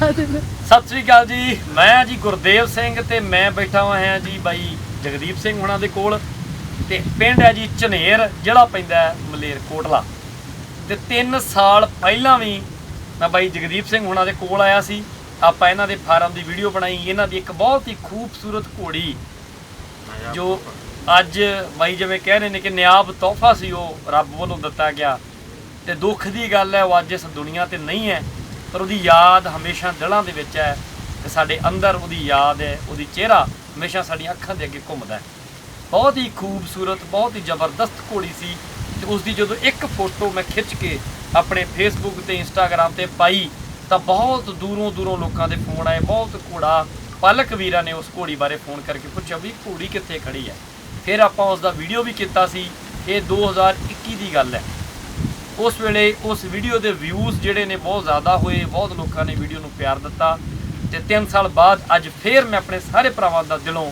ਸਤਿ ਸ੍ਰੀ ਅਕਾਲ ਜੀ। ਮੈਂ ਜੀ ਗੁਰਦੇਵ ਸਿੰਘ ਤੇ ਮੈਂ ਬੈਠਾ ਹੋਇਆ ਜੀ ਬਾਈ ਜਗਦੀਪ ਸਿੰਘ ਹੁਣਾਂ ਦੇ ਕੋਲ। ਤੇ ਪਿੰਡ ਹੈ ਜੀ ਝਨੇਰ ਜਿਹੜਾ ਪੈਂਦਾ ਮਲੇਰਕੋਟਲਾ। ਤੇ 3 ਸਾਲ ਪਹਿਲਾਂ ਵੀ ਮੈਂ ਬਾਈ ਜਗਦੀਪ ਸਿੰਘ ਹੁਣਾਂ ਦੇ ਕੋਲ ਆਇਆ ਸੀ। ਆਪਾਂ ਇਹਨਾਂ ਦੇ ਫਾਰਮ ਦੀ ਵੀਡੀਓ ਬਣਾਈ। ਇਹਨਾਂ ਦੀ ਇੱਕ ਬਹੁਤ ਹੀ ਖੂਬਸੂਰਤ ਘੋੜੀ ਜੋ ਅੱਜ ਬਾਈ ਜਿਵੇਂ ਕਹਿ ਰਹੇ ਨੇ ਕਿ ਨਿਆਬ ਤੋਹਫਾ ਸੀ ਉਹ ਰੱਬ ਵੱਲੋਂ ਦਿੱਤਾ ਗਿਆ। ਤੇ ਦੁੱਖ ਦੀ ਗੱਲ ਹੈ, ਉਹ ਅੱਜ ਇਸ ਦੁਨੀਆ ਤੇ ਨਹੀਂ ਹੈ। ਪਰ ਉਹਦੀ ਯਾਦ ਹਮੇਸ਼ਾ ਦਿਲਾਂ ਦੇ ਵਿੱਚ ਹੈ ਤੇ ਸਾਡੇ ਅੰਦਰ ਉਹਦੀ ਯਾਦ ਹੈ, ਉਹਦੀ ਚਿਹਰਾ ਹਮੇਸ਼ਾ ਸਾਡੀਆਂ ਅੱਖਾਂ ਦੇ ਅੱਗੇ ਘੁੰਮਦਾ ਹੈ। ਬਹੁਤ ਹੀ ਖੂਬਸੂਰਤ, ਬਹੁਤ ਹੀ ਜ਼ਬਰਦਸਤ ਘੋੜੀ ਸੀ ਤੇ ਉਸ ਦੀ ਜਦੋਂ ਇੱਕ ਫੋਟੋ ਮੈਂ ਖਿੱਚ ਕੇ ਆਪਣੇ ਫੇਸਬੁੱਕ ਤੇ ਇੰਸਟਾਗ੍ਰam ਤੇ ਪਾਈ, ਤਾਂ ਬਹੁਤ ਦੂਰੋਂ ਦੂਰੋਂ ਲੋਕਾਂ ਦੇ ਫੋਨ ਆਏ, ਬਹੁਤ ਘੋੜਾ ਪਾਲਕ ਵੀਰਾਂ ਨੇ ਉਸ ਘੋੜੀ ਬਾਰੇ ਫੋਨ ਕਰਕੇ ਪੁੱਛਿਆ ਵੀ ਘੋੜੀ ਕਿੱਥੇ ਖੜੀ ਹੈ। ਫਿਰ ਆਪਾਂ ਉਸ ਦਾ ਵੀਡੀਓ ਵੀ ਕੀਤਾ ਸੀ, ਇਹ 2021 ਦੀ ਗੱਲ ਹੈ। ਉਸ ਵੇਲੇ ਉਸ ਵੀਡੀਓ ਦੇ ਵਿਊਜ਼ ਜਿਹੜੇ ਨੇ ਬਹੁਤ ਜ਼ਿਆਦਾ ਹੋਏ ਬਹੁਤ ਲੋਕਾਂ ਨੇ ਵੀਡੀਓ ਨੂੰ ਪਿਆਰ ਦਿੱਤਾ ਤੇ 3 ਸਾਲ ਬਾਅਦ ਅੱਜ ਫੇਰ ਮੈਂ ਆਪਣੇ ਸਾਰੇ ਭਰਾਵਾਂ ਦਾ ਦਿਲੋਂ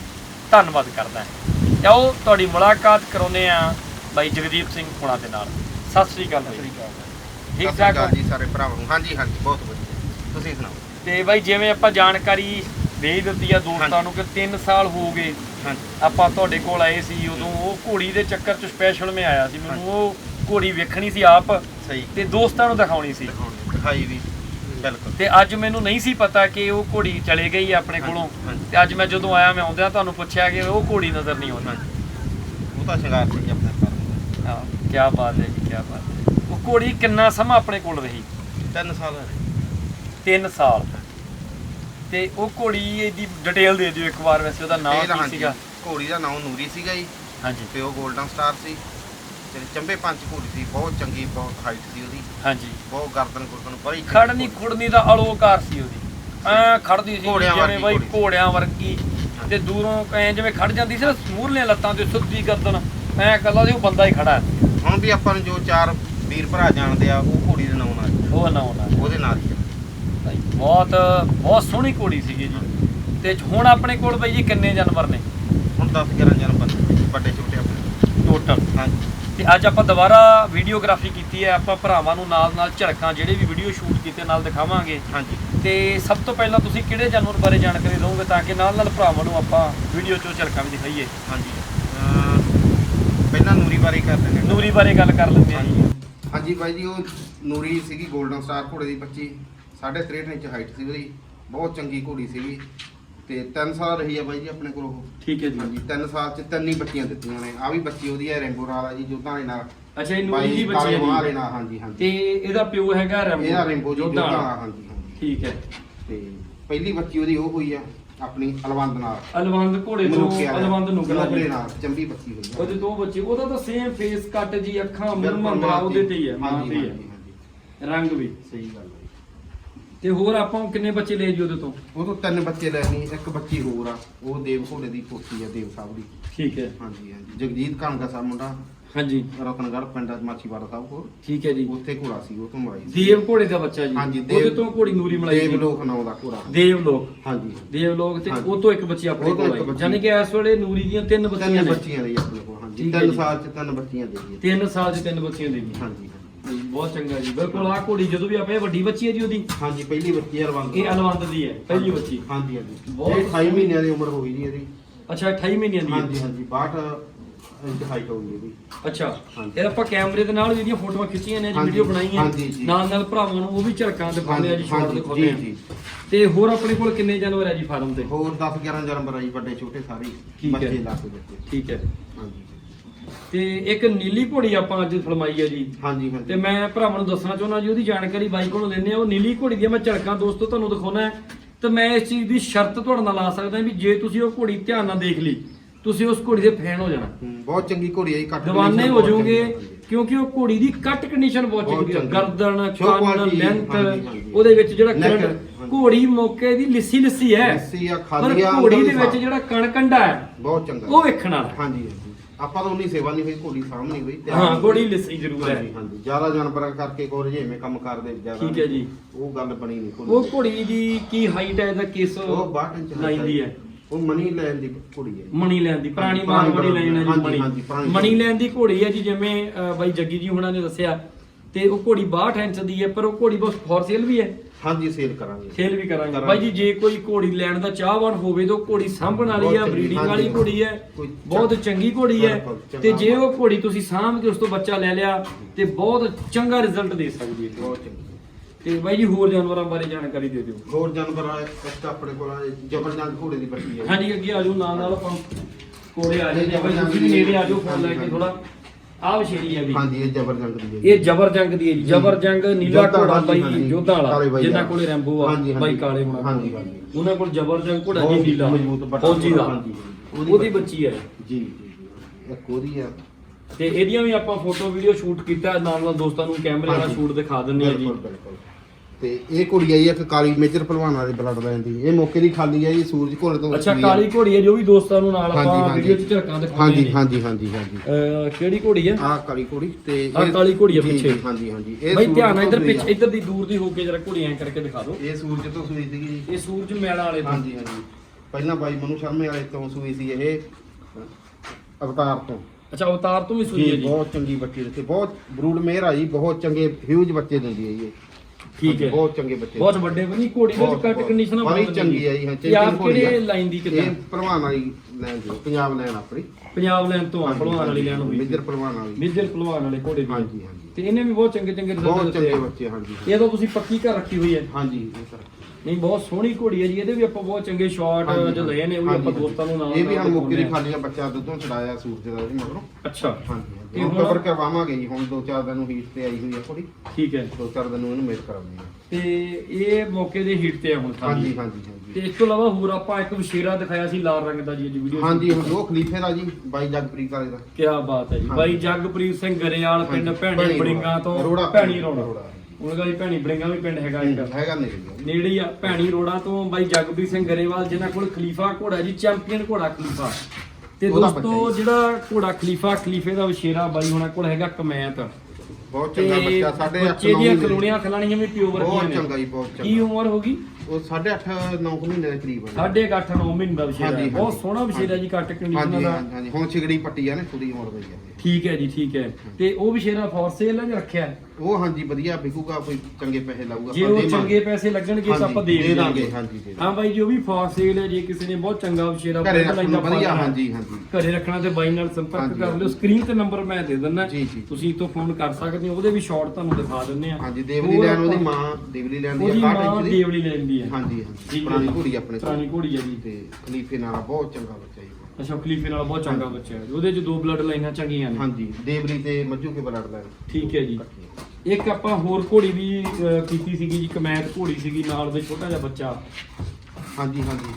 ਧੰਨਵਾਦ ਕਰਦਾ ਹਾਂ। ਆਓ ਤੁਹਾਡੀ ਮੁਲਾਕਾਤ ਕਰਾਉਨੇ ਆ ਬਾਈ ਜਗਦੀਪ ਸਿੰਘ ਹੁਣਾਂ ਦੇ ਨਾਲ। ਸਤਿ ਸ੍ਰੀ ਅਕਾਲ ਠੀਕ ਠਾਕ ਹੋ? ਜੀ ਸਾਰੇ ਭਰਾਵਾਂ ਨੂੰ। ਹਾਂਜੀ ਹਾਂਜੀ ਬਹੁਤ ਵਧੀਆ। ਤੁਸੀਂ ਸੁਣਾਓ? ਤੇ ਬਾਈ ਜਿਵੇਂ ਆਪਾਂ ਜਾਣਕਾਰੀ ਦੇ ਦਿੱਤੀ ਆ ਦੋਸਤਾਂ। ਨੂੰ ਕਿ 3 ਸਾਲ ਹੋ ਗਏ। ਹਾਂਜੀ। ਆਪਾਂ ਤੁਹਾਡੇ ਕੋਲ ਆਏ ਸੀ ਉਦੋਂ ਉਹ ਘੋੜੀ ਦੇ ਚੱਕਰ 'ਚ ਸਪੈਸ਼ਲ ਮੈਂ ਆਇਆ ਸੀ। ਮੈਨੂੰ ਉਹ ਘੋੜੀ ਵੇਖਣੀ ਸੀ ਆਪ ਸਹੀ। ਤੇ ਦੋਸਤਾਂ ਨੂੰ ਦਿਖਾਉਣੀ ਸੀ। ਦਿਖਾਉਣੀ ਦਿਖਾਈ ਵੀ ਬਿਲਕੁਲ। ਤੇ ਅੱਜ ਮੈਨੂੰ ਨਹੀਂ ਸੀ ਪਤਾ ਕਿ ਉਹ ਘੋੜੀ ਚਲੇ ਗਈ ਆਪਣੇ ਕੋਲੋਂ। ਹਾਂਜੀ। ਤੇ ਅੱਜ ਮੈਂ ਜਦੋਂ ਆਇਆ ਮੈਂ ਆਉਂਦਿਆਂ ਤੁਹਾਨੂੰ ਪੁੱਛਿਆ ਕਿ ਉਹ ਘੋੜੀ ਨਜ਼ਰ ਨਹੀਂ ਆਉਂਦੀ। ਉਹ ਤਾਂ ਸ਼ਿੰਗਾਰ ਸੀ ਆਪਣੇ ਘਰ ਹਾਂ ਕੀ ਬਾਤ ਹੈ ਜੀ ਕੀ ਬਾਤ ਹੈ। ਉਹ ਘੋੜੀ ਕਿੰਨਾ ਸਮਾਂ ਆਪਣੇ ਕੋਲ ਰਹੀ? ਤਿੰਨ ਸਾਲ ਹੋਏ। 3 ਸਾਲ। ਤੇ ਉਹ ਘੋੜੀ ਦੀ ਡਿਟੇਲ ਦੇ ਦਿਓ ਇੱਕ ਵਾਰ ਵੈਸੇ ਉਹਦਾ ਨਾਮ ਕੀ ਹਾਂਜੀ, ਸੀਗਾ? ਘੋੜੀ ਦਾ ਨਾਮ ਨੂਰੀ ਸੀਗਾ ਜੀ। ਹਾਂਜੀ। ਤੇ ਉਹ 골ਡਨ ਸਟਾਰ ਸੀ। ਤੇ ਚੰਬੇ ਪੰਜ ਘੋੜੀ ਸੀ ਬਹੁਤ ਚੰਗੀ ਬਹੁਤ ਹਾਈਟ ਸੀ ਉਹਦੀ। ਹਾਂਜੀ। ਬਹੁਤ ਗਰਦਨ ਗੁਰਦਨ ਪਰੀ ਖੜਨੀ ਖੁੜਨੀ ਦਾ ਅਲੋਕਾਰ ਸੀ ਉਹਦੀ। ਐ ਖੜਦੀ ਸੀ ਘੋੜਿਆਂ ਜਿਵੇਂ ਵਰਗੀ ਬਾਈ ਘੋੜੀ। ਘੋੜਿਆਂ ਵਰਗੀ। ਤੇ ਦੂਰੋਂ ਐ ਜਿਵੇਂ ਖੜ ਜਾਂਦੀ ਸੀ ਨਾ ਮੂਹਰਲੀਆਂ ਲੱਤਾਂ ਤੇ ਸੁੱਤੀ ਗਰਦਨ ਐ ਕੱਲਾ ਸੀ ਉਹ ਬੰਦਾ ਹੀ ਖੜਾ। ਹੁਣ ਵੀ ਆਪਾਂ ਨੂੰ ਜੋ ਚਾਰ ਵੀਰ ਭਰਾ ਜਾਣਦੇ ਆ ਉਹ ਘੋੜੀ ਦੇ ਨਾਮ ਨਾਲ। ਉਹ ਨਾ ਉਹਨਾਂ ਉਹਦੇ ਨਾਲ ਹੀ ਆ। ਬਹੁਤ ਬਹੁਤ ਸੋਹਣੀ ਘੋੜੀ ਸੀਗੀ ਜੀ। ਤੇ ਹੁਣ ਆਪਣੇ ਕੋਲ ਬਈ ਜੀ ਕਿੰਨੇ ਜਾਨਵਰ ਨੇ? ਹੁਣ 10 11 ਜਨ ਬੰਦੇ ਵੱਡੇ ਛੋਟੇ ਆਪਣੇ। ਟੋਟਲ ਹਾਂਜੀ। ਅੱਜ ਆਪਾਂ ਦੁਬਾਰਾ ਵੀਡੀਓਗ੍ਰਾਫੀ ਕੀਤੀ ਹੈ ਆਪਾਂ ਭਰਾਵਾਂ ਨੂੰ ਨਾਲ ਨਾਲ ਝਲਕਾਂ ਜਿਹੜੇ ਵੀ ਵੀਡੀਓ ਸ਼ੂਟ ਕੀਤੇ ਨਾਲ ਦਿਖਾਵਾਂਗੇ। ਹਾਂਜੀ। ਤੇ ਸਭ ਤੋਂ ਪਹਿਲਾਂ ਤੁਸੀਂ ਕਿਹੜੇ ਜਾਨਵਰ ਬਾਰੇ ਜਾਣਕਾਰੀ ਦਿਓਗੇ ਤਾਂ ਕਿ ਨਾਲ ਨਾਲ ਭਰਾਵਾਂ ਨੂੰ ਆਪਾਂ ਵੀਡੀਓ 'ਚੋਂ ਝਲਕਾਂ ਵੀ ਦਿਖਾਈਏ? ਹਾਂਜੀ। ਪਹਿਲਾਂ ਨੂਰੀ ਬਾਰੇ ਕਰ ਲੈਂਦੇ ਹਾਂ। ਨੂਰੀ ਬਾਰੇ ਗੱਲ ਕਰ ਲੈਂਦੇ ਹਾਂ ਹਾਂਜੀ। ਬਾਈ ਜੀ ਉਹ ਨੂਰੀ ਸੀਗੀ 골ਡਨ ਸਟਾਰ ਘੋੜੇ ਦੀ ਬੱਚੀ। 63 ਇੰਚ ਹਾਈਟ ਸੀ ਉਹਦੀ। ਬਹੁਤ ਚੰਗੀ ਘੋੜੀ ਸੀਗੀ। ਤੇ 3 ਸਾਲ ਰਹੀ ਆ ਬਾਈ ਜੀ ਆਪਣੇ ਕੋਲ ਉਹ। ਠੀਕ ਹੈ ਹਾਂਜੀ 3 ਸਾਲ ਚ ਤਿੰਨ ਹੀ ਬੱਚੀਆਂ ਦਿੱਤੀਆਂ ਨੇ। ਆ ਵੀ ਬੱਚੀ ਉਹਦੀ ਹੈ ਰੈਂਬੋ ਆ ਜੀ ਜੋਧਾਂ ਦੇ ਨਾਲ। ਅੱਛਾ ਇਹ ਨੂਰੀ ਦੀ ਬੱਚੀ ਹੈ ਜੀ। ਨਾਲ ਹਾਂਜੀ ਹਾਂਜੀ। ਤੇ ਇਹਦਾ ਪਿਓ ਹੈਗਾ ਰੈਂਬੋ ਇਹਦਾ ਰੈਂਬੋ ਜੀ ਜੋਧਾ ਜੋਧਾਂ ਵਾਲਾ। ਹਾਂਜੀ ਹਾਂਜੀ। ਠੀਕ ਹੈ। ਤੇ ਪਹਿਲੀ ਬੱਚੀ ਉਹਦੀ ਉਹ ਹੋਈ ਆ ਆਪਣੀ ਅਲਵੰਦ ਨਾਲ। ਅਲਵੰਦ ਘੋੜੇ ਤੋਂ ਵਾਲਾ। ਅਲਵੰਦ ਨੁਕਲਾ ਜੀ ਨਾਲ ਚੰਬੀ ਬੱਚੀ ਹੋਈ ਆ। ਉਹਦੇ ਦੋ ਬੱਚੇ ਉਹਦਾ ਤਾਂ ਸੇਮ ਫੇਸ ਕੱਟ ਜੀ ਅੱਖਾਂ ਮੂੰਹ ਬਿਲਕੁਲ ਮੰਦਰਾ ਉਹਦੇ। ਤੇ ਹੀ ਹੈ ਮਾਂ ਤੇ ਹੀ ਹਾਂਜੀ, ਹੈ ਹਾਂਜੀ। ਰੰਗ ਵੀ। ਸਹੀ ਗੱਲ ਹੈ ਤੇ ਹੋਰ ਆਪਾਂ ਕਿੰਨੇ ਬੱਚੇ ਲਏ ਜੀ ਉਹਦੇ ਤੋਂ? ਉਹ ਤੋਂ ਤਿੰਨ ਬੱਚੇ ਲੈਣੀ ਇੱਕ ਬੱਚੀ ਹੋਰ ਆ ਉਹ ਦੇਵ ਘੋੜੇ ਦੀ ਪੋਤੀ ਆ ਦੇਵ ਸਾਹਿਬ ਦੀ। ਠੀਕ ਹੈ। ਹਾਂਜੀ ਹਾਂਜੀ। ਜਗਜੀਤ ਕਾਂਗਾ ਸਾਹਿਬ ਮੁੰਡਾ ਹਾਂਜੀ। ਰਤਨਗੜ੍ਹ ਪਿੰਡ ਮਾਛੀਵਾੜਾ ਸਾਹਿਬ ਕੋਲ। ਠੀਕ ਹੈ ਜੀ। ਉੱਥੇ ਘੋੜਾ ਸੀ ਉਹ ਤੋਂ ਮਰਾਈ ਸੀ। ਦੇਵ ਘੋੜੇ ਦਾ ਬੱਚਾ ਜੀ। ਹਾਂਜੀ, ਉਹਦੇ ਦੇਵ- ਤੋਂ ਘੋੜੀ ਨੂਰੀ ਮਲਾਈ ਦੇਵ। ਲੋਕ ਨਾਮ ਦਾ ਘੋੜਾ। ਦੇਵ ਲੋਕ। ਹਾਂਜੀ। ਦੇਵ ਲੋਕ ਤੇ ਹਾਂਜੀ। ਉਹ ਤੋਂ ਇੱਕ ਬੱਚੀ ਆਪਣੇ ਉਹ ਤੋਂ ਕੋਲ ਇੱਕ ਆਈ। ਬੱਚੀ। ਯਾਨੀ ਕਿ ਇਸ ਵੇਲੇ ਨੂਰੀ ਦੀਆਂ ਤਿੰਨ ਬੱਚੀਆਂ ਤਿੰਨ ਨੇ। ਬੱਚੀਆਂ ਲਈ ਆਪਣੇ ਕੋਲ ਹਾਂਜੀ। ਠੀਕ ਹੈ ਤਿੰਨ ਜੀ। ਸਾਲ ਚ ਤਿੰਨ ਬੱਚੀਆਂ ਦੇ ਗਈ ਤਿੰਨ ਸਾਲ ਦੀ ਤਿੰਨ ਬੱਚੀਆਂ ਦੇ ਗਈ ਹਾਂਜੀ। ਬਹੁਤ ਚੰਗਾ ਜੀ ਬਿਲਕੁਲ ਆ ਘੋੜੀ ਜਦੋਂ ਵੀ ਆਪਾਂ ਇਹ ਵੱਡੀ ਬੱਚੀ ਹੈ ਜੀ ਉਹਦੀ? ਹਾਂਜੀ ਪਹਿਲੀ ਬੱਚੀ ਅਲਵੰਦ ਇਹ ਅਲਵੰਦ ਦੀ ਹੈ ਪਹਿਲੀ ਬੱਚੀ। ਹਾਂਜੀ ਹਾਂਜੀ। ਬਹੁਤ ਇਹ 28 ਮਹੀਨਿਆਂ ਦੀ ਉਮਰ ਹੋਈ ਜੀ ਇਹਦੀ। ਅੱਛਾ 28 ਮਹੀਨਿਆਂ ਦੀ ਹੈ। ਹਾਂਜੀ ਹਾਂਜੀ 62 ਇੰਚ ਹਾਈਟ ਹੋ ਗਈ ਇਹਦੀ। ਅੱਛਾ। ਇਹ ਆਪਾਂ ਕੈਮਰੇ ਦੇ ਨਾਲ ਇਹਦੀਆਂ ਫੋਟੋਆਂ ਖਿੱਚੀਆਂ ਨੇ ਜੀ ਵੀਡੀਓ ਬਣਾਈ ਹੈ ਹਾਂਜੀ ਜੀ। ਨਾਲ ਨਾਲ ਭਰਾਵਾਂ ਨੂੰ ਉਹ ਵੀ ਝਲਕਾਂ ਦਿਖਾਉਂਦੇ ਆ ਜੀ ਸ਼ਾਰਟ ਹਾਂਜੀ, ਦਿਖਾਉਂਦੇ ਜੀ ਆ। ਤੇ ਹੋਰ ਆਪਣੇ ਕੋਲ ਕਿੰਨੇ ਜਾਨਵਰ ਹੈ ਜੀ ਫਾਰਮ ਤੇ? ਹੋਰ 10 11 ਜਾਨਵਰ ਆ ਜੀ ਵੱਡੇ ਛੋਟੇ ਸਾਰੇ ਹੀ। ਹੈ। ਬੱਚੇ ਲਾ ਕੇ ਦਿੱਤੇ ਠੀਕ ਹੈ। ਹਾਂਜੀ ਤੇ ਇੱਕ ਨੀਲੀ ਘੋੜੀ ਆਪਾਂ ਅੱਜ ਫਲਮਾਈ ਹੈ ਜੀ ਹਾਂਜੀ ਤੇ ਹਾਂਜੀ ਮੈਂ ਭਰਾਵਾਂ ਨੂੰ ਦੱਸਣਾ ਚਾਹੁੰਦਾ ਜੀ ਉਹਦੀ ਜਾਣਕਾਰੀ ਬਾਈ ਕੋਲੋਂ ਲੈਣੇ ਆ ਉਹ ਨੀਲੀ ਘੋੜੀ ਦੀਆਂ ਮੈਂ ਝਲਕਾਂ ਦੋਸਤੋ ਤੁਹਾਨੂੰ ਦਿਖਾਉਣਾ ਹੈ ਤੇ ਮੈਂ ਇਸ ਚੀਜ਼ ਦੀ ਸ਼ਰਤ ਤੁਹਾਡੇ ਨਾਲ ਲਾ ਸਕਦਾ ਵੀ ਜੇ ਤੁਸੀਂ ਉਹ ਘੋੜੀ ਧਿਆਨ ਨਾਲ ਦੇਖ ਲਈ ਤੁਸੀਂ ਉਸ ਘੋੜੀ ਦੇ ਫੈਨ ਹੋ ਜਾਣਾ ਹੂੰ, ਬਹੁਤ ਚੰਗੀ ਘੋੜੀ ਆ ਜੀ ਕੱਟ ਦੀਵਾਨੇ ਹੋ ਜਾਓਗੇ। ਕਿਉਂਕਿ ਉਹ ਘੋੜੀ ਦੀ ਕੱਟ ਕੰਡੀਸ਼ਨ ਬਹੁਤ ਬਹੁਤ ਚੰਗੀ ਹੈ ਚੰਗੀ। ਗਰਦਨ Show ਕੰਨ quality, ਲੈਂਥ ਹਾਂਜੀ, ਹਾਂਜੀ। ਉਹਦੇ ਵਿੱਚ ਜਿਹੜਾ Neck, ਹਾਂਜੀ। ਘੋੜੀ ਮੌਕੇ ਦੀ ਲਿੱਸੀ ਲਿੱਸੀ ਹੈ ਲੱਸੀ ਆ ਪਰ ਖਾਲੀ ਆ ਘੋੜੀ ਦੇ ਵੀ ਵਿੱਚ ਸਾਫ਼। ਜਿਹੜਾ ਕਣ ਕੰਡਾ ਹੈ ਬਹੁਤ ਚੰਗਾ ਉਹ ਵੇਖਣ ਵਾਲਾ ਹੈ। ਹਾਂਜੀ ਹਾਂਜੀ ਆਪਾਂ ਤਾਂ ਉਨੀ ਸੇਵਾ ਨਹੀਂ ਹੋਈ ਘੋੜੀ ਸਾਹਮਣੇ ਹੋਈ ਹਾਂ। ਘੋੜੀ ਲਿੱਸੀ ਜ਼ਰੂਰ ਹੈ। ਹਾਂਜੀ ਹਾਂਜੀ। ਜ਼ਿਆਦਾ ਜਾਨਵਰਾਂ ਕਰਕੇ ਕੋਰ ਜਿਵੇਂ ਕੰਮ ਕਰਦੇ ਜ਼ਿਆਦਾ ਠੀਕ ਹੈ ਜੀ। ਉਹ ਗੱਲ ਬਣੀ ਨਹੀਂ ਉਹ ਘੋੜੀ ਦੀ ਕੀ ਹਾਈਟ ਹੈ ਇਹਦਾ ਕਿਸ ਉਹ 62 ਇੰਚ ਲਾਈਨ ਦੀ ਹੈ। ਉਹ ਮਨੀ ਲੈਣ ਦੀ ਘੋੜੀ ਹੈ। ਮਣੀ ਲੈਣ ਦੀ ਪੁਰਾਣੀ ਹਾਂਜੀ, ਪੁਰਾਣੀ ਮਣੀ ਲੈਣ ਹੈ ਜੀ ਹਾਂਜੀ, ਮਣੀ ਹਾਂਜੀ, ਪੁਰਾਣੀ ਮਣੀ ਲੈਣ ਦੀ ਘੋੜੀ ਹੈ ਜੀ ਜਿਵੇਂ ਅ, ਬਾਈ ਜੱਗੀ ਜੀ ਹੁਣਾਂ ਨੇ ਦੱਸਿਆ। ਤੇ ਉਹ ਘੋੜੀ 62 ਇੰਚ ਦੀ ਹੈ ਪਰ ਉਹ ਘੋੜੀ ਬਹੁਤ ਫੋਰ ਸੇਲ ਵੀ ਹੈ। ਹਾਂਜੀ ਸੇਲ ਕਰਾਂਗੇ। ਸੇਲ ਵੀ ਕਰਾਂਗੇ। ਬਾਈ ਜੀ ਜੇ ਕੋਈ ਘੋੜੀ ਲੈਣ ਦਾ ਚਾਹਵਾਨ ਹੋਵੇ ਤਾਂ ਘੋੜੀ ਸਾਂਭਣ ਵਾਲੀ ਆ ਬਰੀਡਿੰਗ। ਵਾਲੀ ਘੋੜੀ ਹੈ ਬਹੁਤ ਚੰਗੀ ਘੋੜੀ ਹੈ। ਤੇ ਜੇ ਉਹ ਘੋੜੀ ਤੁਸੀਂ ਸਾਂਭ ਕੇ ਉਸ ਤੋਂ ਬੱਚਾ ਲੈ ਲਿਆ ਤੇ ਬਹੁਤ ਚੰਗਾ ਰਿਜ਼ਲਟ ਦੇ ਸਕਦੀ ਹੈ। ਬਹੁਤ ਚੰਗੀ। ਤੇ ਬਾਈ ਜੀ ਹੋਰ ਜਾਨਵਰਾਂ ਬਾਰੇ ਜਾਣਕਾਰੀ ਦੇ ਦਿਓ। ਹੋਰ ਜਾਨਵਰ ਇੱਕ ਆਪਣੇ ਕੋਲ ਆ ਜ਼ਬਰਦਸਤ ਘੋੜੇ ਦੀ ਬੱਚੀ ਹੈ। ਹਾਂਜੀ ਅੱਗੇ ਆ ਜਾਓ ਨਾਲ ਨਾਲ ਆਪਾਂ ਕੋਲੇ ਆ ਜਾਂਦੇ ਆ ਬਾਈ ਤੁਸੀਂ ਵੀ ਨੇੜੇ ਆ ਜਾਓ ਫੋਨ ਲੈ ਕੇ ਥੋੜਾ ਆਹ ਵਸ਼ੇਰੀ ਹੈ ਵੀ ਹਾਂਜੀ ਇਹ ਜ਼ਬਰਦਸਤ ਦੀ ਹੈ ਇਹ ਜਬਰ ਜੰਗ ਦੀ ਹੈ ਜੀ ਜਬਰ ਜੰਗ ਨੀਲਾ ਜੋਧਾ ਘੋੜਾ ਹਾਂਜੀ, ਬਾਈ ਹਾਂਜੀ। ਜੋਧਾ ਕਾਲੇ ਵਾਲਾ ਬਾਈ ਜਿੰਨਾ ਦਾ। ਕੋਲੇ ਰੈਂਬੋ ਆ ਹਾਂਜੀ, ਹਾਂਜੀ। ਬਾਈ ਕਾਲੇ ਹੋਣਾ ਹਾਂਜੀ, ਹਾਂਜੀ। ਉਹਨਾਂ ਕੋਲ ਜਬਰ ਜੰਗ ਘੋੜਾ ਜੀ ਬਹੁਤ ਨੀਲਾ ਮਜ਼ਬੂਤ ਬੱਚਾ ਫੌਜੀ ਦਾ ਹਾਂਜੀ, ਉਹਦੀ ਬੱਚੀ ਹੈ ਜੀ ਜੀ ਜੀ। ਇੱਕ ਉਹਦੀ ਆ ਤੇ ਇਹਦੀਆਂ ਵੀ ਆਪਾਂ ਫੋਟੋ ਵੀਡੀਓ ਸ਼ੂਟ ਕੀਤਾ ਨਾਲ ਨਾਲ ਦੋਸਤਾਂ ਨੂੰ ਕੈਮਰੇ ਨਾਲ ਹਾਂਜੀ। ਸ਼ੂਟ ਦਿਖਾ ਦਿੰਨੇ ਆ ਜੀ ਬਿਲਕੁਲ ਬਿਲਕੁਲ ਤੇ ਇਹ ਕੁੜੀ ਆਈ ਇੱਕ ਕਾਲੀ ਮੇਜਰ ਪਹਿਲਵਾਨ ਵਾਲੇ ਬਲੱਡ ਲਾਈਨ ਦੀ। ਇਹ ਮੌਕੇ ਦੀ ਖਾਲੀ ਹੈ ਜੀ ਸੂਰਜ ਘੋੜੇ ਤੋਂ ਅੱਛਾ ਆ। ਕਾਲੀ ਘੋੜੀ ਹੈ ਜੋ ਵੀ ਦੋਸਤਾਂ ਨੂੰ ਨਾਲ ਆਪਾਂ। ਵੀਡੀਓ 'ਚ ਝਲਕਾਂ ਦਿਖਾਉਂਦੇ ਹਾਂਜੀ ਹਾਂਜੀ ਹਾਂਜੀ ਹਾਂਜੀ। ਕਿਹੜੀ ਘੋੜੀ ਹੈ ਆਹ ਕਾਲੀ ਕੁੜੀ ਤੇ ਇਹ- ਕਾਲੀ ਘੋੜੀ ਆ ਜੀ, ਪਿੱਛੇ। ਹਾਂਜੀ ਹਾਂਜੀ। ਇਹ ਬਾਈ ਧਿਆਨ ਇੱਧਰ ਪਿੱਛੇ ਆ। ਇੱਧਰ ਦੀ ਦੂਰ ਦੀ ਹੋ ਕੇ ਜਰਾ ਘੋੜੀ ਐਂ ਕਰਕੇ ਦਿਖਾ ਦਿਓ। ਇਹ ਸੂਰਜ ਤੋਂ ਸੂਈ ਸੀਗੀ ਜੀ। ਇਹ ਸੂਰਜ ਮੈਲਾ ਵਾਲੇ ਤੋਂ। ਹਾਂਜੀ ਹਾਂਜੀ। ਪਹਿਲਾਂ ਬਾਈ ਮਨੂ ਸ਼ਰਮੇ ਵਾਲੇ ਤੋਂ ਸੂਈ ਸੀ ਇਹ ਅਵਤਾਰ ਤੋਂ। ਅੱਛਾ ਅਵਤਾਰ ਤੋਂ ਵੀ ਸੂਈ ਹੈ ਜੀ। ਬਹੁਤ ਚੰਗੀ ਬੱਚੀ ਦਿੱਤੀ। ਬਹੁਤ ਬਰੂਡ ਮੇਰ ਆ ਜੀ ਬਹੁਤ ਚੰਗੇ ਹਿਊਜ ਬੱਚੇ ਦਿੰਦੀ ਹੈ ਜੀ ਠੀਕ ਹੈ। ਬਹੁਤ ਚੰਗੇ ਬੱਚੇ ਬਹੁਤ ਵੱਡੇ ਬਣੀ ਘੋੜੀ ਵਿੱਚ ਬਹੁਤ- ਕੱਟ ਬਹੁਤ। ਕੰਡੀਸ਼ਨ ਬੜੀ ਚੰਗੀ ਆ ਜੀ, ਹਾਂ, ਇਹ ਆਪ ਚੰਗੀ ਕਿਹੜੇ। ਲਾਈਨ ਦੀ ਕਿਦਾਂ? ਇਹ ਵਾਲੀ ਲੈਣ ਦੀ ਪੰਜਾਬ ਲੈਣ ਆਪਣੀ। ਪੰਜਾਬ ਲਾਈਨ ਤੋਂ ਭਲਵਾਨ ਵਾਲੀ ਲੈਣ ਹੋਈ ਮੇਜਰ ਪਹਿਲਵਾਨ ਵਾਲੀ। ਮੇਜਰ ਭਲਵਾਨ ਵਾਲੇ ਘੋੜੇ ਦੀ। ਹਾਂਜੀ ਹਾਂਜੀ। ਤੇ ਇਹਨੇ ਵੀ ਬਹੁਤ ਚੰਗੇ ਚੰਗੇ ਰਿਜ਼ਲਟ ਬਹੁਤ ਦਿੱਤੇ ਚੰਗੇ ਆ। ਬੱਚੇ ਹਾਂਜੀ। ਇਹ ਤਾਂ ਤੁਸੀਂ ਪੱਕੀ ਘਰ ਰੱਖੀ ਹੋਈ ਹੈ। ਹਾਂਜੀ ਇਹ ਸਰ ਨਹੀਂ ਬਹੁਤ ਸੋਹਣੀ ਘੋੜੀ ਹੈ ਜੀ ਇਹਦੇ ਵੀ ਆਪਾਂ ਬਹੁਤ ਚੰਗੇ ਸ਼ਾਟ ਜੋ ਲਏ ਨੇ ਉਹ ਵੀ ਆਪਾਂ ਦੋਸਤਾਂ ਨੂੰ ਨਾਲ ਇਹ ਵੀ ਹਣ ਮੁੱਕੇ ਦੀ ਖਾਲੀ ਆ ਬੱਚਾ ਦੁੱਧੋਂ ਛਡਾਇਆ ਸੂਰਜ ਦਾ ਇਹਦੇ ਮਗਰੋਂ। ਅੱਛਾ। ਹਾਂਜੀ ਤੇ ਹੁਣ- ਕਵਰ ਕਰਵਾਵਾਂਗੇ ਜੀ ਹੁਣ ਦੋ ਚਾਰ ਦਿਨ ਨੂੰ ਹੀਟ ਤੇ ਆਈ ਹੋਈ ਆ ਥੋੜੀ ਠੀਕ ਹੈ। ਦੋ ਚਾਰ ਦਿਨ ਨੂੰ ਇਹਨੂੰ ਮੇਟ ਕਰਾਉਂਦੇ ਆ ਤੇ ਇਹ ਮੌਕੇ ਦੇ ਹੀਟ ਤੇ ਆ ਹੁਣ ਖਾਲੀ। ਹਾਂਜੀ ਹਾਂਜੀ ਤੇ ਇਸ ਤੋਂ ਇਲਾਵਾ ਹੋਰ ਆਪਾਂ ਇੱਕ ਵਸ਼ੇਰਾ ਦਿਖਾਇਆ ਸੀ ਲਾਲ ਰੰਗ ਦਾ ਜੀ ਅੱਜ ਵੀਡੀਓ ਹਾਂਜੀ ਹੁਣ ਉਹ ਖਲੀਫੇ ਦਾ ਜੀ ਬਾਈ ਜਗਪ੍ਰੀਤ ਵਾਲੇ ਦਾ। ਕੀ ਬਾਤ ਹੈ ਜੀ। ਬਾਈ ਜਗਪ੍ਰੀਤ ਸਿੰਘ ਗਰੇਵਾਲ ਪਿੰਡ ਭੈਣੀ ਬੜਿੰਗਾ ਤੋਂ ਭੈਣੀ ਰੋੜਾ। ਉਹਨਾਂ ਦਾ ਵੀ ਭੈਣੀ ਬੜਿੰਗਾ ਵੀ ਪਿੰਡ ਹੈਗਾ ਇੱਕ। ਹੈਗਾ ਜੀ ਨੇੜੇ ਹੀ ਆ ਭੈਣੀ ਰੋੜਾ ਤੋਂ ਬਾਈ ਜਗਪ੍ਰੀਤ ਸਿੰਘ ਗਰੇਵਾਲ ਜਿਨ੍ਹਾਂ ਕੋਲ ਖਲੀਫਾ ਘੋੜਾ ਜੀ ਚੈਂਪੀਅਨ ਘੋੜਾ ਖਲੀਫਾ। ਤੇ ਉਹਦਾ ਦੋਸਤੋ ਜਿਹੜਾ ਘੋੜਾ ਖਲੀਫਾ ਖਲੀਫੇ ਦਾ ਵਸ਼ੇਰਾ ਬਾਈ ਹੋਣਾ ਕੋਲ ਹੈਗਾ ਕਮੈਤ। ਬਹੁਤ ਤੇ ਚੰਗਾ ਬੱਚਾ ਸਾਡੇ ਬੱਚੇ ਦੀਆਂ ਕਲੋੜੀਆਂ ਖਲਾਣੀਆਂ ਵੀ ਪਿਓ ਵਰਗੀਆਂ ਬਹੁਤ ਨੇ। ਚੰਗਾ ਜੀ ਬਹੁਤ ਕੀ ਚੰਗਾ। ਉਮਰ ਹੋਗੀ ਉਹ 8.5 9 ਮਹੀਨੇ ਦੇ ਕਰੀਬ ਕੁ ਅੱਠ 9 ਮਹੀਨੇ ਦਾ ਵਸ਼ੇਰਾ ਹੈ। ਹਾਂਜੀ, ਬਹੁਤ ਹਾਂਜੀ। ਸੋਹਣਾ ਵਸ਼ੇਰਾ ਜੀ ਕੱਟ ਕੰਡੀਸ਼ਨ ਹਾਂਜੀ ਦਾ। ਹਾਂਜੀ ਹਾਂਜੀ। ਹੁਣ ਛਿਗੜੀ ਪੱਟੀ ਆ ਨੇ ਥੋੜੀ ਉਮਰ ਦੀ ਆ। ਇਹ। ਠੀਕ ਹੈ ਜੀ ਠੀਕ ਹੈ। ਤੇ ਉਹ ਵਸ਼ੇਰਾ ਫੋਰ ਸੇਲ ਹੈ ਜਾਂ ਰੱਖਿਆ ਹੈ? ਉਹ ਹਾਂਜੀ ਵਧੀਆ ਵਿਕੂਗਾ ਕੋਈ ਚੰਗੇ ਪੈਸੇ ਲਾਊਗਾ ਜੇ ਉਹ। ਚੰਗੇ ਪੈਸੇ ਲੱਗਣਗੇ ਤਾਂ ਆਪਾਂ ਦੇ ਦਾਂਗੇ। ਦਾਂਗੇ ਹਾਂਜੀ ਦੇ ਹਾਂ ਬਾਈ ਜੀ ਉਹ ਵੀ ਫੋਰ ਸੇਲ ਹੈ ਜੇ ਕਿਸੇ ਨੇ ਬਹੁਤ ਚੰਗਾ ਵਸ਼ੇਰਾ ਘਰੇ ਬਹੁਤ ਰੱਖਣ ਵਧੀਆ। ਹਾਂਜੀ ਹਾਂਜੀ। ਘਰੇ ਰੱਖਣਾ ਤੇ ਬਾਈ ਨਾਲ ਸੰਪਰਕ ਹਾਂਜੀ, ਕਰ ਲਿਓ। ਹਾਂਜੀ। ਸਕਰੀਨ ਤੇ ਨੰਬਰ ਮੈਂ ਦੇ ਦਿੰਦਾ। ਜੀ, ਜੀ। ਤੁਸੀਂ ਤੋਂ ਫੋਨ ਕਰ ਸਕਦੇ ਹੋ ਉਹਦੇ ਵੀ ਸ਼ਾਰਟ ਤੁਹਾਨੂੰ ਦਿਖਾ ਦਿੰਨੇ ਆ ਹਾਂਜੀ ਦੇਵਲੀ ਲੈਣ ਉਹਦੀ ਮਾਂ ਦੇਵਲੀ ਲੈਣ ਦੀ ਉਹਦੀ 61 ਮਾਂ ਇੰਚ ਦੀ। ਦੇਵਲੀ ਲੈਂਦੀ ਹੈ ਹਾਂਜੀ ਠੀਕ ਹਾਂਜੀ ਪੁਰਾਣੀ ਜੀ। ਘੋੜੀ ਆਪਣੇ ਕੋਲ। ਪੁਰਾਣੀ ਘੋੜੀ ਹੈ ਜੀ। ਤੇ ਖਲੀਫੇ ਨਾਲ ਬਹੁਤ ਚੰਗਾ ਬੱਚਾ ਜੀ ਅੱਛਾ ਖਲੀਫੇ ਨਾਲ ਬਹੁਤ ਚੰਗਾ ਬੱਚਾ ਹੈ। ਉਹਦੇ ਚ ਦੋ ਬਲੱਡ ਲਾਈਨਾਂ ਚੰਗੀਆਂ ਨੇ। ਹਾਂਜੀ ਦੇਵਲੀ ਤੇ ਮੱਝੂ ਕੇ ਬਲੱਡ ਲੈਣ ਠੀਕ ਹੈ ਜੀ। ਇੱਕ ਆਪਾਂ ਹੋਰ ਘੋੜੀ ਵੀ ਅਹ, ਕੀਤੀ ਸੀਗੀ ਜੀ ਕਮੈਤ ਘੋੜੀ ਸੀਗੀ ਨਾਲ ਦੇ ਛੋਟਾ ਜਿਹਾ ਬੱਚਾ। ਹਾਂਜੀ ਹਾਂਜੀ।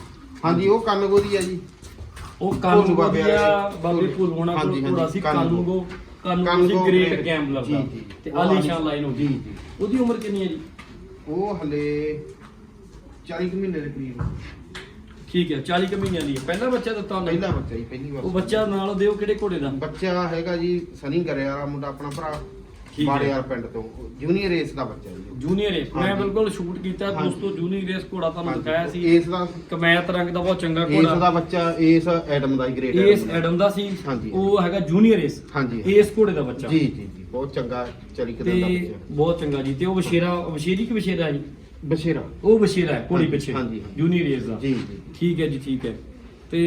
ਹਾਂਜੀ ਉਹ ਕੰਨ ਗੋਦੀ ਆ ਜੀ। ਉਹ ਕਾਨੂੰਗੋ ਬਾਬੇ ਵਾਲੇ। ਬਾਬੇ ਭੂਲ ਹੋਣਾ ਕੋਲ ਹਾਂਜੀ, ਘੋੜਾ ਹਾਂਜੀ, ਸੀ ਕਾਨੂੰਗੋ। ਕਾਨੂੰਗੋ। ਕਾਨੂੰਗੋ ਸੀ ਕਾਨੂੰਗੋ ਗ੍ਰੇਟ great ਗੈਂਬਲਰ ਜੀ, ਦਾ ਜੀ। ਤੇ ਉਹ ਆਲੀਸ਼ਾਨ ਲਾਈਨ ਹੋ ਜੀ, ਜੀ। ਉਹਦੀ ਉਮਰ ਕਿੰਨੀ ਹੈ ਜੀ? ਉਹ ਹਲੇ 40 ਕੁ ਮਹੀਨੇ ਦੇ ਕਰੀਬ। ਠੀਕ ਹੈ 40 ਕੁ ਮਹੀਨਿਆਂ ਦੀ ਹੈ। ਪਹਿਲਾ ਬੱਚਾ ਦਿੱਤਾ ਉਹਨੇ? ਪਹਿਲਾ ਬੱਚਾ ਜੀ ਪਹਿਲੀ ਵਾਰ। ਉਹ ਬੱਚਾ ਨਾਲ ਦਿਓ ਕਿਹੜੇ ਘੋੜੇ ਦਾ? ਬੱਚਾ ਹੈਗਾ ਜੀ ਸਨੀ ਕਰੇ ਵਾਲਾ ਮੁੰਡਾ ਆਪਣਾ ਭਰਾ ਠੀਕ ਹੈ। ਪਿੰਡ ਤੋਂ। ਜੂਨੀਅਰ ਰੇਸ ਦਾ ਬੱਚਾ ਜੀ। ਜੂਨੀਅਰ ਹੈ ਮੈਂ ਹਾਂਜੀ। ਬਿਲਕੁਲ ਸ਼ੂਟ ਕੀਤਾ ਹਾਂਜੀ। ਦੋਸਤੋ ਜੂਨੀਅਰ ਰੇਸ ਘੋੜਾ ਤੁਹਾਨੂੰ ਹਾਂਜੀ। ਦਿਖਾਇਆ ਸੀ। ਇਸ ਦਾ ਕਮੈਤ ਰੰਗ ਦਾ ਬਹੁਤ ਚੰਗਾ ਇਸ ਦਾ ਘੋੜਾ ਬੱਚਾ ਇਸ ਐਡਮ ਦਾ ਹੀ ਗ੍ਰੇਟ ਇਸ ਐਡਮ ਦਾ ਸੀ। ਹਾਂਜੀ। ਉਹ ਹੈਗਾ ਜੂਨੀਅਰ ਰੇਸ। ਹਾਂਜੀ। ਇਸ ਘੋੜੇ ਦਾ ਬੱਚਾ। ਜੀ ਜੀ ਜੀ। ਬਹੁਤ ਚੰਗਾ ਚਲੀ ਤੇ ਕਿਦਾਂ ਦਾ ਬੱਚਾ। ਬਹੁਤ ਚੰਗਾ ਜੀ। ਤੇ ਉਹ ਵਸ਼ੇਰਾ ਵਸ਼ੇਰੀ ਕਿ ਵਸ਼ੇਰਾ ਜੀ? ਬਸ਼ੀਰਾ ਉਹ ਵਸ਼ੇਰਾ ਹੈ ਘੋੜੀ ਪਿੱਛੇ ਹਾਂਜੀ, ਹਾਂਜੀ। ਜੂਨੀਅਰ ਦਾ ਜੀ ਜੀ ਠੀਕ ਹੈ ਜੀ ਠੀਕ ਹੈ ਤੇ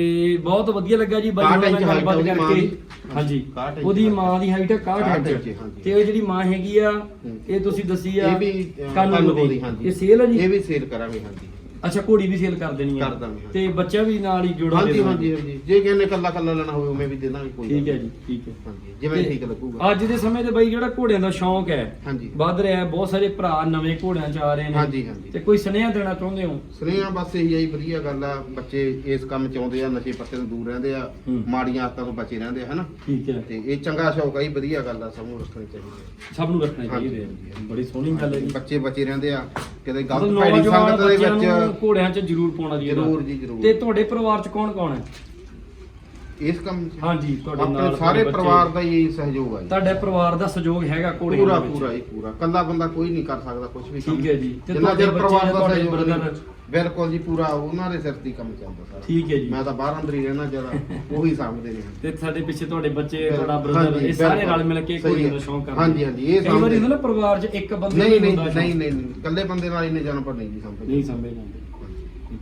ਬਹੁਤ ਵਧੀਆ ਲੱਗਾ ਜੀ ਬਾਈ ਕਾਹਠ ਨਾਲ ਇੰਚ height ਗੱਲਬਾਤ ਉਹਦੀ ਮਾਂ ਕਰਕੇ ਦੀ। ਹਾਂਜੀ ਕਾਹਠ ਇੰਚ ਉਹਦੀ height। ਮਾਂ ਦੀ ਹਾਈਟ ਹੈ 61 ਕਾਹਠ ਇੰਚ ਇੰਚ, ਹਾਂਜੀ। ਤੇ ਇਹ ਜਿਹੜੀ ਮਾਂ ਹੈਗੀ ਆ ਹੂੰ। ਇਹ ਤੁਸੀਂ ਦੱਸੀ ਆ ਇਹ ਵੀ ਅਹ, ਕਾਨੂੰਗੋ ਕਾਨੂੰਗੋ ਦੀ ਹਾਂਜੀ। ਇਹ ਸੇਲ ਹੈ ਇਹ ਜੀ ਵੀ ਸੇਲ ਕਰਾਂਗੇ ਹਾਂਜੀ ਅੱਛਾ ਘੋੜੀ ਵੀ ਸੇਲ ਕਰ ਦੇਣੀ ਹੈ ਕਰ ਦਾਂਗੇ, ਹਾਂਜੀ। ਤੇ ਬੱਚਾ ਵੀ ਨਾਲ ਹੀ ਜੋੜਾ ਦੇ ਹਾਂਜੀ। ਹਾਂਜੀ ਹਾਂਜੀ। ਜੇ ਕਿਸੇ ਨੇ ਕੱਲਾ ਕੱਲਾ ਲੈਣਾ ਹੋਵੇ ਉਵੇਂ ਵੀ ਦੇ ਦਾਂਗੇ ਕੋਈ ਠੀਕ ਹੈ ਜੀ ਠੀਕ ਹੈ। ਹਾਂਜੀ ਜਿਵੇਂ ਠੀਕ ਲੱਗੂਗਾ। ਅੱਜ ਦੇ ਸਮੇਂ ਤੇ ਬਾਈ ਜਿਹੜਾ ਘੋੜਿਆਂ ਦਾ ਸ਼ੌਂਕ ਹੈ ਹਾਂਜੀ। ਵੱਧ ਰਿਹਾ ਹੈ। ਬਹੁਤ ਸਾਰੇ ਭਰਾ ਨਵੇਂ ਘੋੜਿਆਂ 'ਚ ਆ ਰਹੇ ਨੇ। ਹਾਂਜੀ ਹਾਂਜੀ। ਤੇ ਕੋਈ ਸੁਨੇਹਾ ਦੇਣਾ ਚਾਹੁੰਦੇ ਹੋ? ਸੁਨੇਹਾ ਬਸ ਇਹੀ ਆਈ ਵਧੀਆ ਗੱਲ ਆ। ਬੱਚੇ ਇਸ ਕੰਮ ਚ ਆਉਂਦੇ ਆ ਨਸ਼ੇ ਪੱਤੇ ਤੋਂ ਦੂਰ ਰਹਿੰਦੇ ਆ। ਹੂੰ। ਮਾੜੀਆਂ ਆਦਤਾਂ ਤੋਂ ਬਚੇ ਰਹਿੰਦੇ ਆ ਹਨਾ? ਠੀਕ ਹੈ। ਤੇ ਇਹ ਚੰਗਾ ਸ਼ੌਕ ਆ ਜੀ ਵਧੀਆ ਗੱਲ ਆ ਸਭ ਨੂੰ ਰੱਖਣੀ ਚਾਹੀਦੀ ਹੈ ਸਭ ਨੂੰ ਰੱਖਣਾ ਚਾਹੀਦਾ ਹੈ। ਬੜੀ ਸੋਹਣੀ ਗੱਲ ਹੈ ਜੀ। ਬੱਚੇ ਬਚੇ ਰਹਿੰਦੇ ਆ। ਕਿਤੇ ਮਤਲਬ ਗਲਤ ਭੈੜੀ ਨੌਜਵਾਨ ਸੰਗਤ ਦੇ ਬੱਚਿਆਂ ਨੂੰ ਵਿੱਚ ਘੋੜਿਆਂ 'ਚ ਜ਼ਰੂਰ ਪਾਉਣਾ ਚਾਹੀਦਾ ਜ਼ਰੂਰ ਜੀ ਜ਼ਰੂਰ। ਤੇ ਤੁਹਾਡੇ ਪਰਿਵਾਰ 'ਚ ਕੌਣ ਕੌਣ ਹੈ? ਇਸ ਕੰਮ 'ਚ? ਹਾਂਜੀ ਤੁਹਾਡੇ ਆਪਣੇ ਨਾਲ ਸਾਰੇ ਬੱਚੇ- ਪਰਿਵਾਰ ਦਾ ਹੀ ਸਹਿਯੋਗ ਹੈ ਜੀ। ਤੁਹਾਡੇ ਪਰਿਵਾਰ ਦਾ ਸਹਿਯੋਗ ਹੈਗਾ ਘੋੜੀਆਂ ਪੂਰਾ ਪੂਰਾ ਹੀ ਪੂਰਾ। ਕੱਲਾ ਬੰਦਾ ਕੋਈ ਨਹੀਂ ਕਰ ਸਕਦਾ ਕੁਝ ਵੀ ਕੰਮ। ਠੀਕ ਹੈ ਜੀ। ਤੇ ਜਿੰਨਾ ਤੁਹਾਡੇ ਚਿਰ ਬੱਚੇ ਪਰਿਵਾਰ ਦਾ ਤੁਹਾਡੇ ਸਹਿਯੋਗ brother- ਨਹੀਂ, ਬਿਲਕੁਲ ਜੀ ਪੂਰਾ ਉਹਨਾਂ ਦੇ ਸਿਰ ਤੇ ਹੀ ਕੰਮ ਚੱਲਦਾ ਸਾਰਾ। ਠੀਕ ਹੈ ਜੀ। ਮੈਂ ਤਾਂ ਬਾਹਰ ਅੰਦਰ ਹੀ ਰਹਿਣਾ ਜ਼ਿਆਦਾ ਉਹੀ ਸਾਂਭਦੇ ਨੇ। ਤੇ ਸਾਡੇ ਪਿੱਛੇ ਤੁਹਾਡੇ ਬੱਚੇ। ਤੁਹਾਡਾ ਬ੍ਰਦਰ ਹਾਂਜੀ, ਇਹ ਸਾਰੇ ਬਿਲਕੁਲ। ਰਲ ਮਿਲ ਕੇ ਸਹੀ ਹੈ। ਦਾ ਸ਼ੌਂਕ ਕਰਦੇ ਹਾਂਜੀ, ਹਾਂਜੀ, ਇਹ ਕਈ ਵਾਰੀ ਸਮਝਦੇ। ਹੁੰਦਾ ਨਾ। ਪਰਿਵਾਰ 'ਚ ਇੱਕ ਬੰਦੇ ਨਹੀਂ ਨਹੀਂ ਹੁੰਦਾ ਨਹੀਂ ਸ਼ੌਂਕ। ਨਹੀਂ ਨਹੀਂ। ਇਕੱਲੇ ਬੰਦੇ ਨਾਲ ਇੰਨੇ ਜਾਨਵਰ ਨਹੀਂ ਜੀ ਨਹੀਂ ਸਮਝ ਜਾਂਦੇ।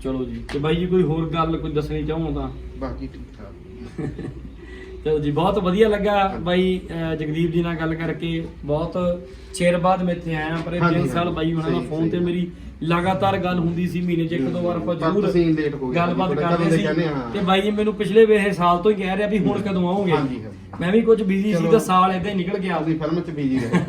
ਚਲੋ ਜੀ। ਤੇ ਬਾਈ ਜੀ ਕੋਈ ਹੋਰ ਗੱਲ ਕੋਈ ਦੱਸਣੀ ਚਾਹੋ ਤਾਂ? ਬਾਕੀ ਠੀਕ ਠਾਕ ਚਲੋ ਜੀ ਬਹੁਤ ਵਧੀਆ ਲੱਗਾ ਬਾਈ ਅਹ ਜਗਦੀਪ ਜੀ ਨਾਲ ਗੱਲ ਕਰਕੇ ਬਹੁਤ ਚਿਰ ਬਾਅਦ ਮੈਂ ਇੱਥੇ ਆਇਆ ਪਰ ਇਹ ਹਾਂਜੀ, ਸਾਲ ਬਾਈ ਉਹਨਾਂ ਨਾਲ ਸਹੀ, ਫੋਨ ਤੇ ਸਹੀ। ਮੇਰੀ ਲਗਾਤਾਰ ਗੱਲ ਹੁੰਦੀ ਸੀ ਮਹੀਨੇ 'ਚ ਇੱਕ ਦੋ ਵਾਰ ਆਪਾਂ ਜ਼ਰੂਰ ਤੁਸੀਂ late ਹੋ ਗਏ। ਗੱਲਬਾਤ ਕਰਦੇ ਸੀ। ਤੇ ਬਾਈ ਜੀ ਮੈਨੂੰ ਪਿਛਲੇ ਵੇਲੇ ਸਾਲ ਤੋਂ ਹੀ ਕਹਿ ਰਿਹਾ ਵੀ ਹੁਣ ਕਦੋਂ ਹਾਂਜੀ, ਹਾਂਜੀ। ਮੈਂ ਵੀ ਕੁਝ ਬਿਜ਼ੀ ਸੀ। ਤਾਂ ਸਾਲ ਇਦਾਂ ਹੀ ਨਿਕਲ ਗਿਆ ਅਸੀਂ ਫਿਲਮ 'ਚ ਬੀਜੀ ਰਹੇ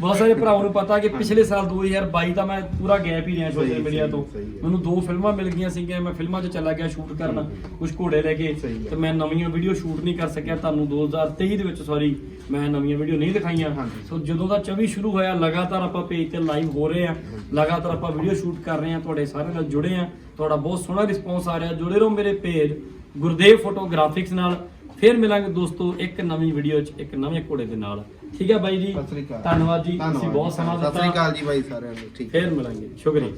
ਬਹੁਤ ਸਾਰੇ ਭਰਾਵਾਂ ਨੂੰ ਪਤਾ ਕਿ ਪਿਛਲੇ ਸਾਲ 2022 ਤਾਂ ਮੈਂ ਪੂਰਾ ਗੈਪ ਹੀ ਰਿਹਾ ਸੋਸ਼ਲ ਮੀਡੀਆ ਤੋਂ। ਮੈਨੂੰ ਦੋ ਫਿਲਮਾਂ ਮਿਲ ਗਈਆਂ ਸੀਗੀਆਂ ਮੈਂ ਫਿਲਮਾਂ 'ਚ ਚਲਾ ਗਿਆ ਸ਼ੂਟ ਕਰਨ ਕੁਝ ਘੋੜੇ ਲੈ ਕੇ। ਤੇ ਮੈਂ ਨਵੀਆਂ ਵੀਡੀਓ ਸ਼ੂਟ ਨਹੀਂ ਕਰ ਸਕਿਆ ਤੁਹਾਨੂੰ 2023 ਦੇ ਵਿੱਚ ਸੌਰੀ ਮੈਂ ਨਵੀਆਂ ਵੀਡੀਓ ਨਹੀਂ ਦਿਖਾਈਆਂ। ਹਾਂਜੀ। ਸੋ ਜਦੋਂ ਦਾ 24 ਸ਼ੁਰੂ ਹੋਇਆ ਲਗਾਤਾਰ ਆਪਾਂ ਪੇਜ ਤੇ ਲਾਈਵ ਹੋ ਰਹੇ ਆ ਲਗਾਤਾਰ ਆਪਾਂ ਵੀਡੀਓ ਸ਼ੂਟ ਕਰ ਰਹੇ ਆ ਤੁਹਾਡੇ ਸਾਰਿਆਂ ਨਾਲ ਜੁੜੇ ਆ ਤੁਹਾਡਾ ਬਹੁਤ ਸੋਹਣਾ ਰਿਸਪੌਂਸ ਆ ਰਿਹਾ। ਜੁੜੇ ਰਹੋ ਮੇਰੇ ਪੇਜ ਗੁਰਦੇਵ ਫੋਟੋਗ੍ਰਾਫਿਕਸ ਨਾਲ। ਫਿਰ ਮਿਲਾਂਗੇ ਦੋਸਤੋ ਇੱਕ ਨਵੀਂ ਵੀਡੀਓ 'ਚ ਇੱਕ ਨਵੇਂ ਘੋੜੇ ਦੇ ਨਾਲ। ਠੀਕ ਹੈ ਬਾਈ ਜੀ? ਸਤਿ ਸ੍ਰੀ ਅਕਾਲ। ਧੰਨਵਾਦ ਜੀ। ਤੁਸੀਂ ਬਹੁਤ ਸਮਾਂ ਸਤਿ ਸ੍ਰੀ ਦਿੱਤਾ। ਅਕਾਲ ਜੀ ਬਾਈ ਸਾਰਿਆਂ ਨੂੰ। ਠੀਕ ਫਿਰ ਮਿਲਾਂਗੇ। ਸ਼ੁਕਰੀਆ।